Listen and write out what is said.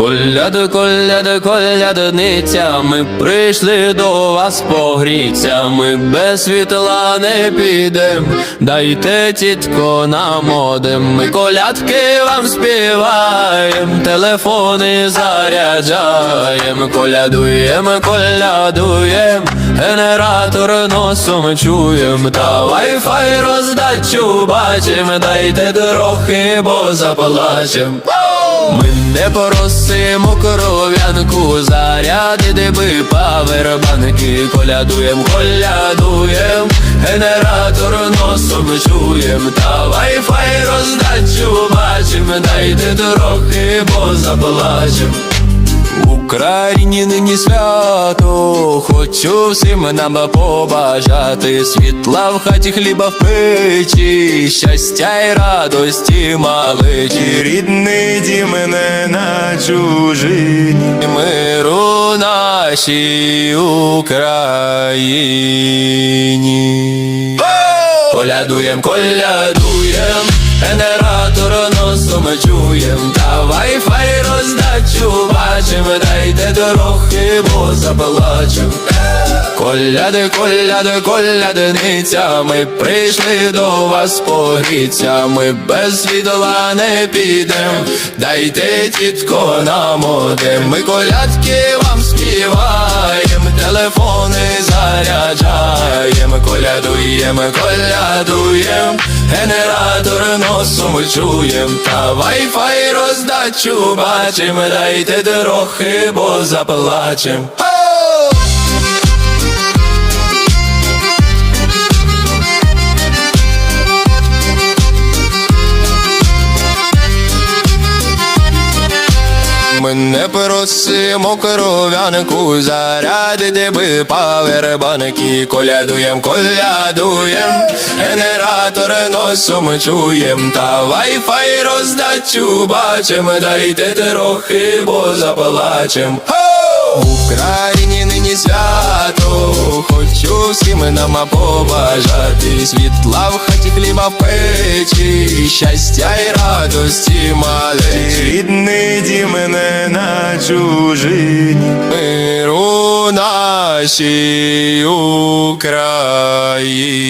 Коляда, коляда, колядниця, ми прийшли до вас погріться, ми без світла не підем, дайте тітко нам одем, ми колядки вам співаєм, телефони заряджаєм, колядуєм, колядуєм, генератор носом чуєм, та вайфай роздачу бачим, дайте трохи, бо заплачем. Ми не поросимо коров'янку, заряди, диби, павербанки, колядуєм, колядуєм, генератор носом чуєм, та вайфай роздачу бачим, дайте трохи, бо заплачем. Україні нині свято, хочу всім нам побажати світла в хаті, хліба в печі, щастя й радості малиті, Рідний дім не на чужині. миру нашій Україні. Колядуєм, колядуєм, генератор трохи, бо заплачем. Коляди, коляди, колядниця, ми прийшли до вас погріться, ми без світла не підем, дайте тітко нам одем, ми колядки вам співаєм, телефони заряджаєм, колядуєм, колядуєм, генератор носом чуєм, та вайфай роздачу бачим, дайте трохи, бо заплачем. Не просимо кров'янку, зарядити би павербанки, колядуєм, колядуєм, генератор носом чуєм, та вайфай роздачу бачим, дайте трохи, бо заплачем. В Україні нині свято, хочу всім нам побажати світла в хаті, хліба в печі, щастя й радості малечі. Рідний ді мене на чужині. Миру нашій Україні.